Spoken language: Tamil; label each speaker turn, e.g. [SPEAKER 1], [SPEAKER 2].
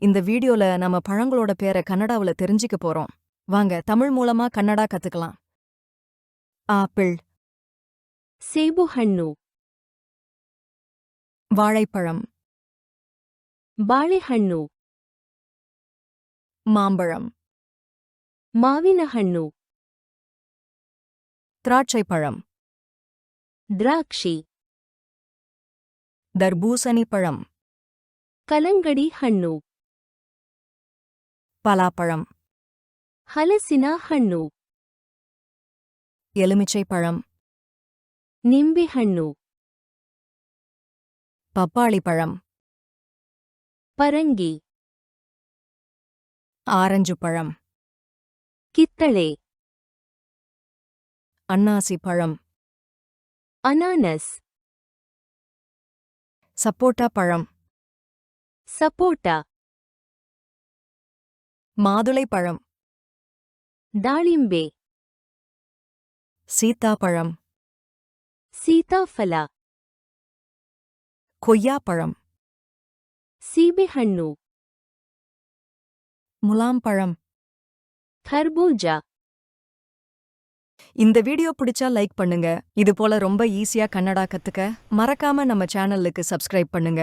[SPEAKER 1] இந்த வீடியோல நம்ம பழங்களோட பேரை கன்னடாவுல தெரிஞ்சுக்க போறோம் வாங்க தமிழ் மூலமா கன்னடா கத்துக்கலாம் ஆப்பிள்
[SPEAKER 2] ಸೇಬು ಹಣ್ಣು
[SPEAKER 1] வாழைப்பழம்
[SPEAKER 2] ಬಾಳೆಹಣ್ಣು
[SPEAKER 1] மாம்பழம்
[SPEAKER 2] ಮಾವಿನ ಹಣ್ಣು
[SPEAKER 1] திராட்சை பழம்
[SPEAKER 2] ದ್ರಾಕ್ಷಿ
[SPEAKER 1] தர்பூசணி பழம்
[SPEAKER 2] ಕಲಂಗಡಿ ಹಣ್ಣು
[SPEAKER 1] பலாப்பழம்
[SPEAKER 2] ಹಲಸಿನ ಹಣ್ಣು
[SPEAKER 1] எலுமிச்சை பழம்
[SPEAKER 2] ನಿಂಬೆ ಹಣ್ಣು
[SPEAKER 1] பப்பாளி பழம்
[SPEAKER 2] ಪರಂಗಿ
[SPEAKER 1] ஆரஞ்சு பழம்
[SPEAKER 2] ಕಿತ್ತಳೆ
[SPEAKER 1] அன்னாசி பழம்
[SPEAKER 2] ಅನಾನಸ್
[SPEAKER 1] சப்போட்டா பழம்
[SPEAKER 2] ಸಪೋಟ
[SPEAKER 1] மாதுளை பழம்
[SPEAKER 2] ದಾಳಿಂಬೆ
[SPEAKER 1] சீத்தாப்பழம்
[SPEAKER 2] ಸೀತಾಫಲ
[SPEAKER 1] கொய்யாப்பழம்
[SPEAKER 2] ಸೀಬೆಹಣ್ಣು
[SPEAKER 1] முலாம்பழம்
[SPEAKER 2] ಖರ್ಬೂಜ
[SPEAKER 1] இந்த வீடியோ பிடிச்சா லைக் பண்ணுங்க இது போல ரொம்ப ஈஸியா கன்னடா கத்துக்க மறக்காம நம்ம சேனலுக்கு சப்ஸ்கிரைப் பண்ணுங்க